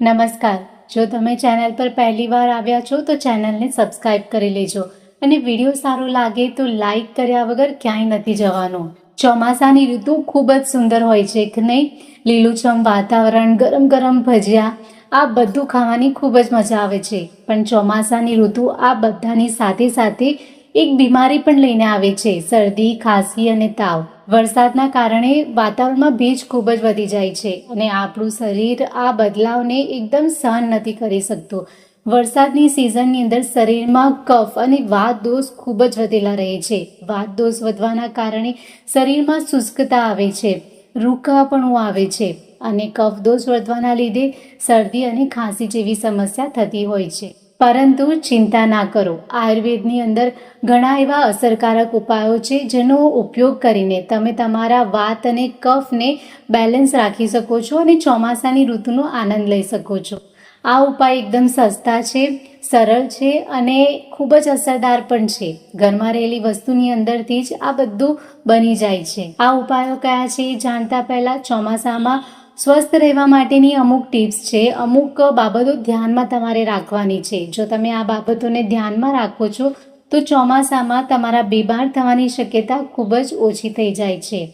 નમસ્કાર. જો તમે ચેનલ પર પહેલી વાર આવ્યા છો, તો ચેનલને સબસ્ક્રાઇબ કરી લેજો અને વીડિયો સારો લાગે તો લાઈક કર્યા વગર ક્યાંય નથી જવાનું. ચોમાસાની ઋતુ ખૂબ જ સુંદર હોય છે, કે નહીં? લીલુંછમ વાતાવરણ, ગરમ ગરમ ભજીયા, આ બધું ખાવાની ખૂબ જ મજા આવે છે. પણ ચોમાસાની ઋતુ આ બધાની સાથે સાથે એક બીમારી પણ લઈને આવે છે, શરદી, ખાંસી અને તાવ. વરસાદના કારણે વાતાવરણમાં ભેજ ખૂબ જ વધી જાય છે અને આપણું શરીર આ બદલાવને એકદમ સહન નથી કરી શકતું. વરસાદની સિઝનની અંદર શરીરમાં કફ અને વાત દોષ ખૂબ જ વધેલા રહે છે. વાત દોષ વધવાના કારણે શરીરમાં શુષ્કતા આવે છે રૂખાપણું આવે છે અને કફ દોષ વધવાના લીધે શરદી અને ખાંસી જેવી સમસ્યા થતી હોય છે. પરંતુ ચિંતા ના કરો. આયુર્વેદની અંદર ઘણા એવા અસરકારક ઉપાયો છે જેનો ઉપયોગ કરીને તમે તમારા વાત અને કફને બેલેન્સ રાખી શકો છો અને ચોમાસાની ઋતુનો આનંદ લઈ શકો છો. આ ઉપાય એકદમ સસ્તા છે, સરળ છે અને ખૂબ જ અસરદાર પણ છે. ઘરમાં રહેલી વસ્તુની અંદરથી જ આ બધું બની જાય છે. આ ઉપાયો કયા છે જાણતા પહેલાં ચોમાસામાં સ્વસ્થ રહેવા માટેની અમુક ટિપ્સ છે. અમુક બાબતો ધ્યાનમાં તમારે રાખવાની છે. જો તમે આ બાબતોને ધ્યાનમાં રાખો છો, તો ચોમાસામાં તમારા બીમાર થવાની શક્યતા ખૂબ જ ઓછી થઈ જાય છે.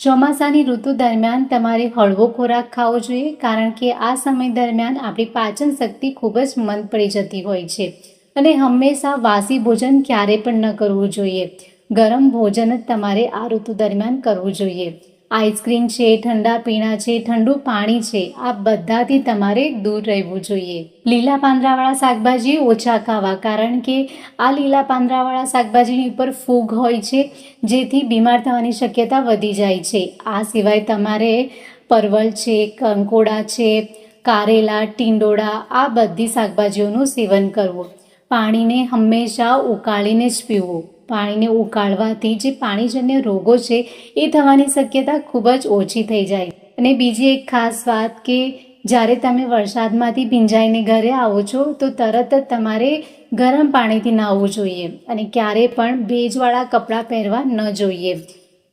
ચોમાસાની ઋતુ દરમિયાન તમારે હળવો ખોરાક ખાવો જોઈએ, કારણ કે આ સમય દરમિયાન આપણી પાચન શક્તિ ખૂબ જ મંદ પડી જતી હોય છે અને હંમેશા વાસી ભોજન ક્યારે પણ ન કરવું જોઈએ. ગરમ ભોજન જ તમારે આ ઋતુ દરમિયાન કરવું જોઈએ. આઈસ્ક્રીમ છે, ઠંડા પીણા છે, ઠંડુ પાણી છે, આ બધાથી તમારે દૂર રહેવું જોઈએ. લીલા પાંદડાવાળા શાકભાજી ઓછા ખાવા કારણ કે આ લીલા પાંદડાવાળા શાકભાજીની ઉપર ફૂગ હોય છે, જેથી બીમાર થવાની શક્યતા વધી જાય છે. આ સિવાય તમારે પરવલ છે, કંકોડા છે, કારેલા, ટીંડોળા, આ બધી શાકભાજીઓનું સેવન કરવું. પાણીને હંમેશા ઉકાળીને જ પીવું. પાણીને ઉકાળવાથી જે પાણીજન્ય રોગો છે એ થવાની શક્યતા ખૂબ જ ઓછી થઈ જાય. અને બીજી એક ખાસ વાત કે જ્યારે તમે વરસાદમાંથી ભીંજાઈને ઘરે આવો છો, તો તરત જ તમારે ગરમ પાણીથી નાહવું જોઈએ અને ક્યારે પણ ભેજવાળા કપડાં પહેરવા ન જોઈએ.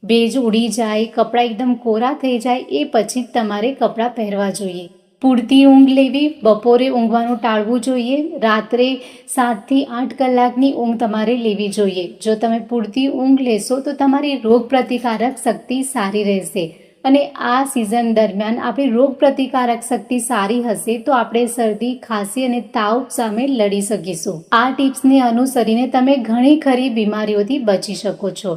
ભેજ ઉડી જાય, કપડાં એકદમ કોરા થઈ જાય, એ પછી જ તમારે કપડાં પહેરવા જોઈએ. પૂરતી ઊંઘ લેવી, બપોરે ઊંઘવાનું ટાળવું જોઈએ, રાત્રે સાતથી આઠ કલાકની ઊંઘ તમારે લેવી જોઈએ. જો તમે પૂરતી ઊંઘ લેશો, તો તમારી રોગ પ્રતિકારક શક્તિ સારી રહેશે. અને આ સિઝન દરમિયાન આપણી રોગ પ્રતિકારક શક્તિ સારી હશે, તો આપણે શરદી, ખાંસી અને તાવ સામે લડી શકીશું. આ ટિપ્સને અનુસરીને તમે ઘણી ખરી બીમારીઓથી બચી શકો છો.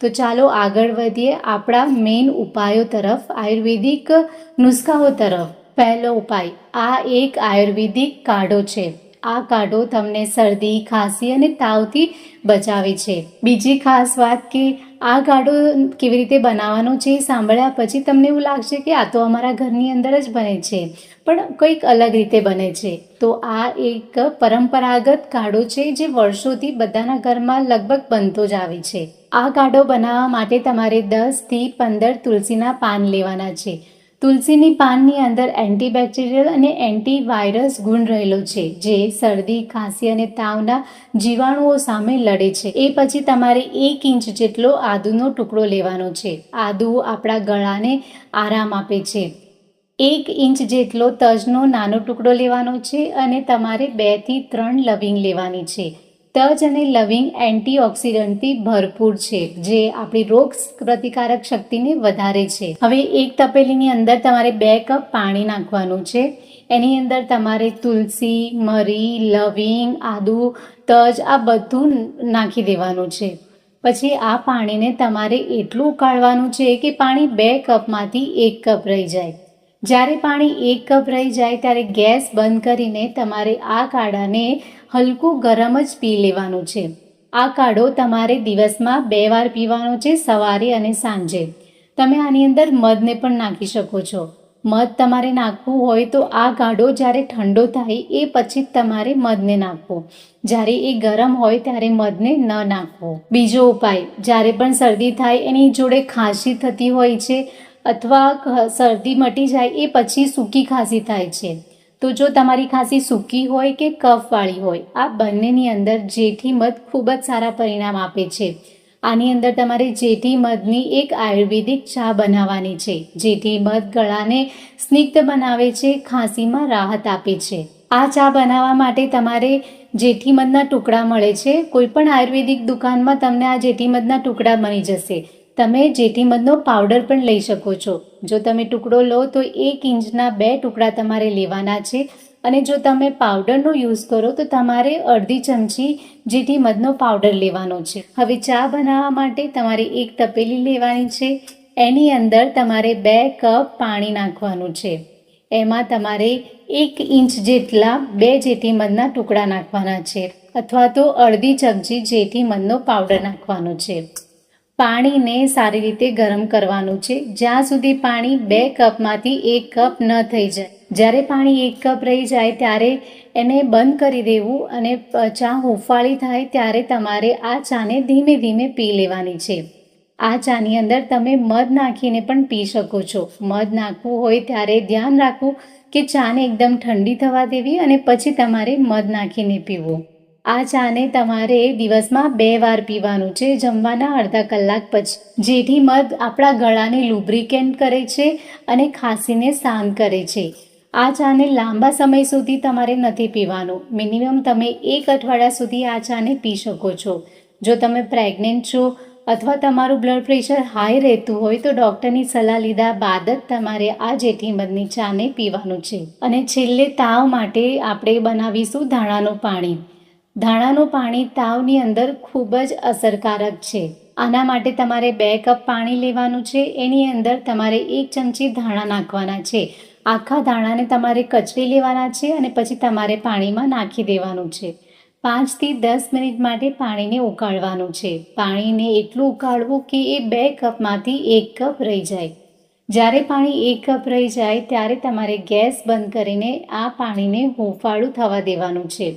તો ચાલો આગળ વધીએ આપણા મેઇન ઉપાયો તરફ, આયુર્વેદિક નુસ્ખાઓ તરફ. પહેલો ઉપાય, આ એક આયુર્વેદિક કાઢો છે. આ કાઢો તમને શરદી, ખાંસી અને તાવથી બચાવે છે. બીજી ખાસ વાત કે, આ કાઢો કેવી રીતે બનાવવાનો છે એ સાંભળ્યા પછી તમને એવું લાગશે કે આ તો અમારા ઘરની અંદર જ બને છે, પણ કંઈક અલગ રીતે બને છે. તો આ એક પરંપરાગત કાઢો છે જે વર્ષોથી બધાના ઘરમાં લગભગ બનતો જ આવે છે. આ કાઢો બનાવવા માટે તમારે દસથી પંદર તુલસીના પાન લેવાના છે. તુલસીની પાનની અંદર એન્ટીબેક્ટેરિયલ અને એન્ટીવાયરસ ગુણ રહેલો છે, જે શરદી, ખાંસી અને તાવના જીવાણુઓ સામે લડે છે. એ પછી તમારે એક ઇંચ જેટલો આદુનો ટુકડો લેવાનો છે. આદુ આપણા ગળાને આરામ આપે છે. એક ઇંચ જેટલો તજનો નાનો ટુકડો લેવાનો છે અને તમારે બેથી ત્રણ લવિંગ લેવાની છે. તજ અને લવિંગ એન્ટીઓક્સિડન્ટથી ભરપૂર છે, જે આપણી રોગ પ્રતિકારક શક્તિને વધારે છે. હવે એક તપેલીની અંદર તમારે બે કપ પાણી નાખવાનું છે. એની અંદર તમારે તુલસી, મરી, લવિંગ, આદુ, તજ, આ બધું નાખી દેવાનું છે. પછી આ પાણીને તમારે એટલું ઉકાળવાનું છે કે પાણી બે કપમાંથી એક કપ રહી જાય. જ્યારે પાણી એક કપ રહી જાય ત્યારે ગેસ બંધ કરીને તમારે આ કાઢાને હલકું ગરમ જ પી લેવાનું છે. આ કાઢો તમારે દિવસમાં બે વાર પીવાનો છે સવારે અને સાંજે. તમે આની અંદર મધને પણ નાખી શકો છો. મધ તમારે નાખવું હોય તો આ કાઢો જ્યારે ઠંડો થાય એ પછી જ તમારે મધને નાખવો. જ્યારે એ ગરમ હોય ત્યારે મધને ન નાખવો. બીજો ઉપાય, જ્યારે પણ શરદી થાય એની જોડે ખાંસી થતી હોય છે અથવા શરદી મટી જાય એ પછી સૂકી ખાંસી થાય છે. તો જો તમારી ખાંસી સૂકી હોય કે કફવાળી હોય, આ બંનેની અંદર જેઠી મધ ખૂબ જ સારા પરિણામ આપે છે. આની અંદર તમારે જેઠી મધની એક આયુર્વેદિક ચા બનાવવાની છે. જેઠી મધ ગળાને સ્નિગ્ધ બનાવે છે, ખાંસીમાં રાહત આપે છે. આ ચા બનાવવા માટે તમારે જેઠી મધના ટુકડા મળે છે. કોઈ પણ આયુર્વેદિક દુકાનમાં તમને આ જેઠી મધના ટુકડા મળી જશે. તમે જેઠી મધનો પાવડર પણ લઈ શકો છો. જો તમે ટુકડો લો તો એક ઇંચના બે ટુકડા તમારે લેવાના છે અને જો તમે પાવડરનો યુઝ કરો તો તમારે અડધી ચમચી જેઠી મધનો પાવડર લેવાનો છે. હવે ચા બનાવવા માટે તમારે એક તપેલી લેવાની છે. એની અંદર તમારે બે કપ પાણી નાખવાનું છે. એમાં તમારે એક ઇંચ જેટલા બે જેઠી મધના ટુકડા નાખવાના છે અથવા તો અડધી ચમચી જેઠી મધનો પાવડર નાખવાનો છે. પાણીને સારી રીતે ગરમ કરવાનું છે. જ્યાં સુધી પાણી બે કપમાંથી એક કપ ન થઈ જાય. જ્યારે પાણી એક કપ રહી જાય, ત્યારે એને બંધ કરી દેવું અને ચા હુંફાળી થાય ત્યારે તમારે આ ચાને ધીમે ધીમે પી લેવાની છે. આ ચાની અંદર તમે મધ નાખીને પણ પી શકો છો. મધ નાખવું હોય ત્યારે ધ્યાન રાખવું કે ચાને એકદમ ઠંડી થવા દેવી અને પછી તમારે મધ નાખીને પીવું. આ ચાને તમારે દિવસમાં બે વાર પીવાનું છે, જમવાના અડધા કલાક પછી. જેથી મધ આપણા ગળાને લુબ્રિકેન્ટ કરે છે અને ખાંસીને શાંત કરે છે. આ ચાને લાંબા સમય સુધી તમારે નથી પીવાનું. મિનિમમ તમે એક અઠવાડિયા સુધી આ ચાને પી શકો છો. જો તમે પ્રેગ્નેન્ટ છો અથવા તમારું બ્લડ પ્રેશર હાઈ રહેતું હોય તો ડૉક્ટરની સલાહ લીધા બાદ જ તમારે આ જેઠી મધની ચાને પીવાનું છે. અને છેલ્લે તાવ માટે આપણે બનાવીશું ધાણાનું પાણી. ધાણાનું પાણી તાવની અંદર ખૂબ જ અસરકારક છે. આના માટે તમારે બે કપ પાણી લેવાનું છે. એની અંદર તમારે એક ચમચી ધાણા નાખવાના છે. આખા ધાણાને તમારે કચરી લેવાના છે અને પછી તમારે પાણીમાં નાખી દેવાનું છે. પાંચથી દસ મિનિટ માટે પાણીને ઉકાળવાનું છે. પાણીને એટલું ઉકાળવું કે એ બે કપમાંથી એક કપ રહી જાય. જ્યારે પાણી એક કપ રહી જાય, ત્યારે તમારે ગેસ બંધ કરીને આ પાણીને હુંફાળું થવા દેવાનું છે.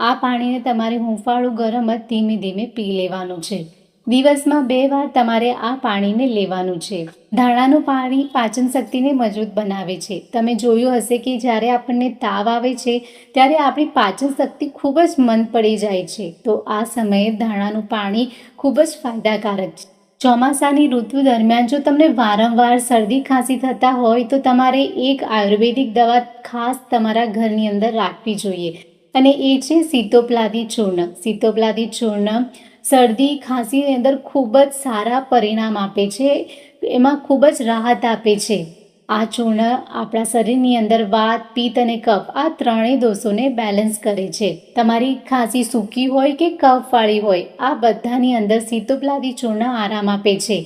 આ પાણીને તમારે હૂંફાળું ગરમ જ ધીમે ધીમે પી લેવાનું છે. દિવસમાં બે વાર તમારે આ પાણીને લેવાનું છે. ધાણાનું પાણી પાચન શક્તિને મજબૂત બનાવે છે. તમે જોયું હશે કે જ્યારે આપણને તાવ આવે છે, ત્યારે આપણી પાચન શક્તિ ખૂબ જ મંદ પડી જાય છે. તો આ સમયે ધાણાનું પાણી ખૂબ જ ફાયદાકારક છે. ચોમાસાની ઋતુ દરમિયાન જો તમને વારંવાર શરદી ખાંસી થતા હોય, તો તમારે એક આયુર્વેદિક દવા ખાસ તમારા ઘરની અંદર રાખવી જોઈએ. અને એ છે સીતોપલાદી ચૂર્ણ. સીતોપલાદી ચૂર્ણ શરદી, ખાંસીની અંદર ખૂબ જ સારા પરિણામ આપે છે. એમાં ખૂબ જ રાહત આપે છે. આ ચૂર્ણ આપણા શરીરની અંદર વાત, પિત્ત અને કફ આ ત્રણેય દોષોને બેલેન્સ કરે છે. તમારી ખાંસી સૂકી હોય કે કફવાળી હોય, આ બધાની અંદર સીતોપલાદી ચૂર્ણ આરામ આપે છે.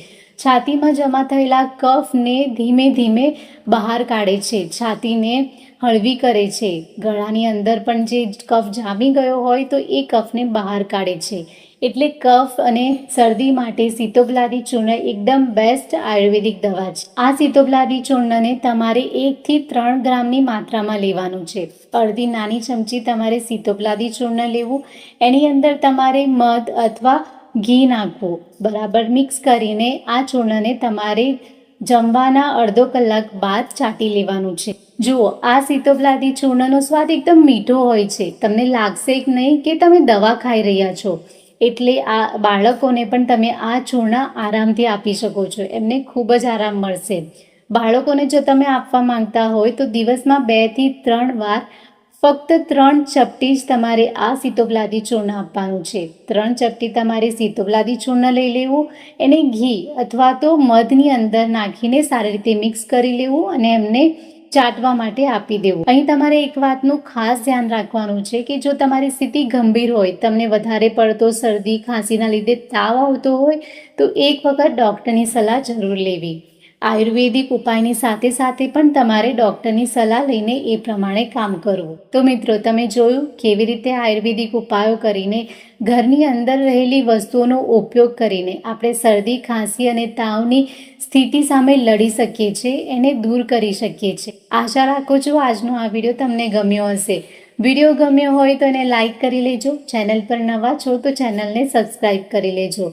છાતીમાં જમા થયેલા કફને ધીમે ધીમે બહાર કાઢે છે. છાતીને હળવી કરે છે. ગળાની અંદર પણ જે કફ જામી ગયો હોય તો એ કફને બહાર કાઢે છે. એટલે કફ અને શરદી માટે સીતોપલાદી ચૂર્ણ એકદમ બેસ્ટ આયુર્વેદિક દવા છે. આ સીતોપલાદી ચૂર્ણને તમારે એકથી ત્રણ ગ્રામની માત્રામાં લેવાનું છે. અડધી નાની ચમચી તમારે સીતોપલાદી ચૂર્ણ લેવું. એની અંદર તમારે મધ અથવા ઘી નાખવું બરાબર મિક્સ કરીને આ ચૂર્ણને તમારે જમવાના અડધો કલાક બાદ ચાટી લેવાનું છે. જુઓ, આ સીતોપલાદી ચૂર્ણનો સ્વાદ એકદમ મીઠો હોય છે. તમને લાગશે કે નહીં કે તમે દવા ખાઈ રહ્યા છો. એટલે આ બાળકોને પણ તમે આ ચૂર્ણ આરામથી આપી શકો છો. એમને ખૂબ જ આરામ મળશે. બાળકોને જો તમે આપવા માંગતા હોય તો દિવસમાં બેથી ત્રણ વાર ફક્ત ત્રણ ચપટી જ તમારે આ સીતોપલાદી ચૂર્ણ આપવાનું છે. ત્રણ ચપટી તમારે સીતોપલાદી ચૂર્ણ લઈ લેવું, એને ઘી અથવા તો મધની અંદર નાખીને સારી રીતે મિક્સ કરી લેવું અને એમને ચાટવા માટે આપી દેવું. અહીં તમારે એક વાતનું ખાસ ધ્યાન રાખવાનું છે કે જો તમારી સ્થિતિ ગંભીર હોય, તમને વધારે પડતો શરદી, ખાંસીના લીધે તાવ આવતો હોય, તો એક વખત ડૉક્ટરની સલાહ જરૂર લેવી. આયુર્વેદિક ઉપાયની સાથે સાથે પણ તમારે ડૉક્ટરની સલાહ લઈને એ પ્રમાણે કામ કરવું. તો મિત્રો, તમે જોયું કેવી રીતે આયુર્વેદિક ઉપાયો કરીને ઘરની અંદર રહેલી વસ્તુઓનો ઉપયોગ કરીને આપણે શરદી, ખાંસી અને તાવની સ્થિતિ સામે લડી શકીએ છીએ, એને દૂર કરી શકીએ છીએ. આશા રાખું છું આજનો આ વીડિયો તમને ગમ્યો હશે. વીડિયો ગમ્યો હોય તો એને લાઈક કરી લેજો. ચેનલ પર નવા છો તો ચેનલને સબસ્ક્રાઈબ કરી લેજો.